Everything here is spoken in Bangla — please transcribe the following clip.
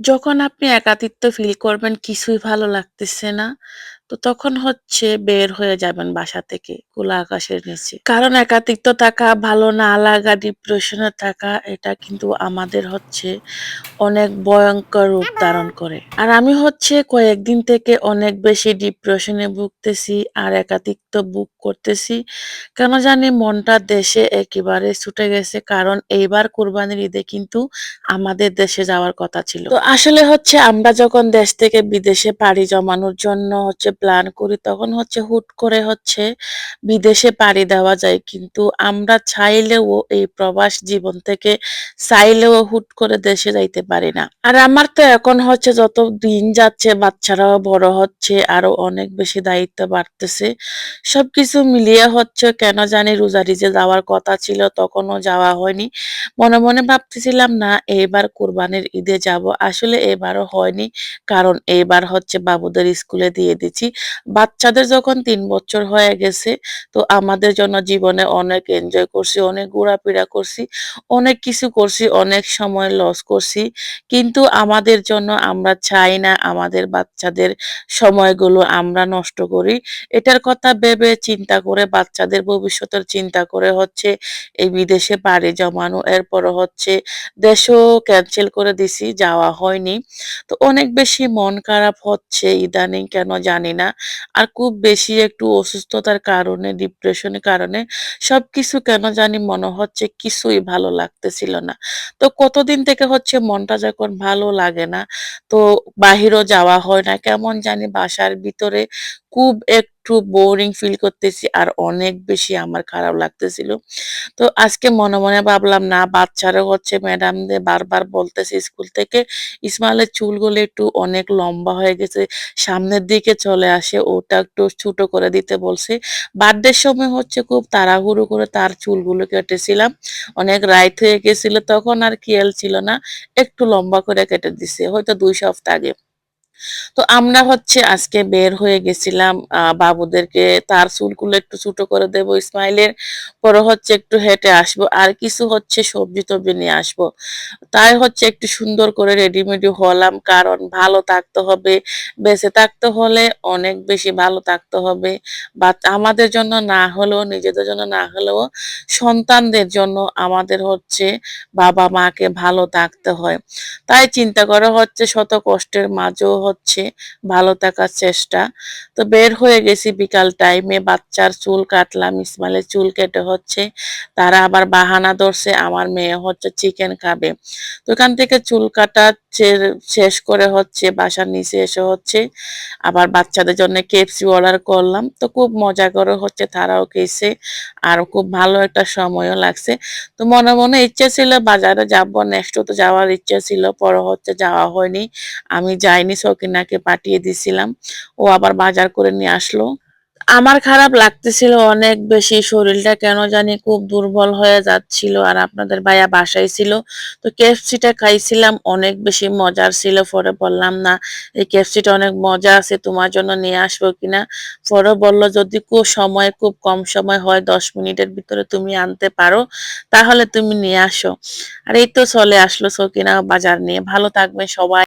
যখন আপনি একাতিত্ব ফিল করবেন কিছুই ভালো লাগতেছে না, তো তখন হচ্ছে বের হয়ে যাবেন বাসা থেকে খোলা আকাশের নিচে। কারণ একাকিত্ব থাকা, ভালো না লাগা, ডিপ্রেশন থাকা এটা কিন্তু আমাদের হচ্ছে অনেক ভয়ঙ্কর রূপ ধারণ করে। আর আমি হচ্ছে কয়েকদিন থেকে অনেক বেশি ডিপ্রেশনে ভুগতেছি আর একাকিত্ব বুক করতেছি। কেন জানি মনটা দেশে একেবারে ছুটে গেছে। কারণ এইবার কোরবানির ঈদে কিন্তু আমাদের দেশে যাওয়ার কথা ছিল। তো আসলে হচ্ছে আমরা যখন দেশ থেকে বিদেশে পাড়ি জমানোর জন্য হচ্ছে প্ল্যান করি তখন হচ্ছে হুট করে হচ্ছে বিদেশে পাড়ি দেওয়া যায়। কিন্তু আমরা চাইলেও এই প্রবাস জীবন থেকে চাইলেও হুট করে দেশে যাইতে পারি না। আর আমার তো এখন হচ্ছে যত দিন যাচ্ছে বাচ্চারাও বড় হচ্ছে আরও অনেক বেশি দায়িত্ব বাড়তেছে। সবকিছু মিলিয়ে হচ্ছে কেন জানি রোজারিজে যাওয়ার কথা ছিল তখনও যাওয়া হয়নি। মনে, মনে ভাবতেছিলাম না এইবার কোরবানির ঈদে যাব। আসলে এবারও হয়নি। কারণ এইবার হচ্ছে বাবুদের স্কুলে দিয়ে দিচ্ছি। বাচ্চাদের যখন তিন বছর হয়ে গেছে তো আমাদের জন্য জীবনে অনেক এনজয় করছি, অনেক ঘোরাফেরা করছি, অনেক কিছু করছি, অনেক সময় লস করছি। কিন্তু আমাদের জন্য আমরা চাই না আমাদের বাচ্চাদের সময়গুলো আমরা নষ্ট করি। এটার কথা ভেবে চিন্তা করে বাচ্চাদের ভবিষ্যতের চিন্তা করে হচ্ছে এই বিদেশে পাড়ি জমানো। এরপরও হচ্ছে দেশও ক্যান্সেল করে দিছি, যাওয়া হয়নি। তো অনেক বেশি মন খারাপ হচ্ছে ইদানিং কেন জানি না। আর খুব বেশি একটু অসুস্থতার কারণে, ডিপ্রেশনের কারণে সব কিছু কেন জানি মনে হচ্ছে কিছুই ভালো লাগতেছিল না। তো কতদিন থেকে হচ্ছে মনটা যখন ভালো লাগে না, তো বাহিরও যাওয়া হয় না। কেমন জানি বাসার ভিতরে খুব একটু বোরিং ফিল করতেছি আর অনেক বেশি আমার খারাপ লাগতেছিল। তো আজকে মনে, মনে ভাবলাম না বাচ্চারা হচ্ছে ম্যাডামদের বারবার বলতেছে স্কুল থেকে ইসমাইলের চুলগুলো একটু অনেক লম্বা হয়ে গেছে। সামনের দিকে চলে আসে ওটা একটু ছোট করে দিতে বলছে। বার্থডের সময় হচ্ছে খুব তাড়াহুড়ো করে তার চুলগুলো কেটেছিলাম। অনেক রাইত হয়ে গেছিল তখন আর খেয়াল ছিল না। একটু লম্বা করে কেটে দিছে হয়তো দুই সপ্তাহ আগে। তো আমরা হচ্ছে আজকে বের হয়ে গেছিলাম বাবুদেরকে, তার চুলগুলো একটু ছোট করে দেব ইসমাইলের। পরে হচ্ছে একটু হেঁটে আসব। আর কিছু হচ্ছে সবজি-টবজি নিয়ে আসব। তাই হচ্ছে একটু সুন্দর করে রেডি-মেডি হলাম। কারণ ভালো থাকতে হবে। বেঁচে থাকতে হলে অনেক বেশি ভালো থাকতে হবে। বা আমাদের জন্য না হলেও, নিজেদের জন্য না হলেও, সন্তানদের জন্য আমাদের হচ্ছে বাবা-মাকে ভালো থাকতে হয়। তাই চিন্তা করা হচ্ছে শত কষ্টের মাঝেও হচ্ছে ভালো থাকার চেষ্টা। তো বের হয়ে গেছি বিকাল টাইমে বাচ্চার চুল কাটলাম, ইসমাইলের চুল কেটে হচ্ছে তারা আবার বাহানা ধরছে আমার মেয়ে হচ্ছে চিকেন খাবে। তো ওখান থেকে চুল কাটা শেষ করে হচ্ছে বাসার নিচে এসে হচ্ছে আবার বাচ্চাদের জন্য KFC অর্ডার করলাম। তো খুব মজা করে হচ্ছে তারাও খেয়েছে। আর খুব ভালো একটা সময়ও লাগছে। তো মনে, মনে ইচ্ছে ছিল বাজারে যাব নেক্সট তো যাওয়ার ইচ্ছা ছিল। পরে হচ্ছে যাওয়া হয়নি। আমি যাইনি সকিনাকে পাঠিয়ে দিছিলাম। ও আবার বাজার করে নিয়ে আসলো। আমার খারাপ লাগতেছিল অনেক বেশি শরীরটা কেন জানি খুব দুর্বল হয়ে যাচ্ছিল আর আপনাদের ভাইয়া বাসায় ছিল। তো KFCটা খাইছিলাম, অনেক বেশি মজার ছিল। পরে বললাম, না, এই KFCটা অনেক মজা আছে, তোমার জন্য নিয়ে আসব কিনা? পরে বলল, যদি খুব সময় খুব কম সময় হয় ১০ মিনিটের ভিতরে তুমি আনতে পারো, তাহলে তুমি নিয়ে আসো। আর এই তো চলে আসলো সকিনা বাজার নিয়ে। ভালো থাকবে সবাই।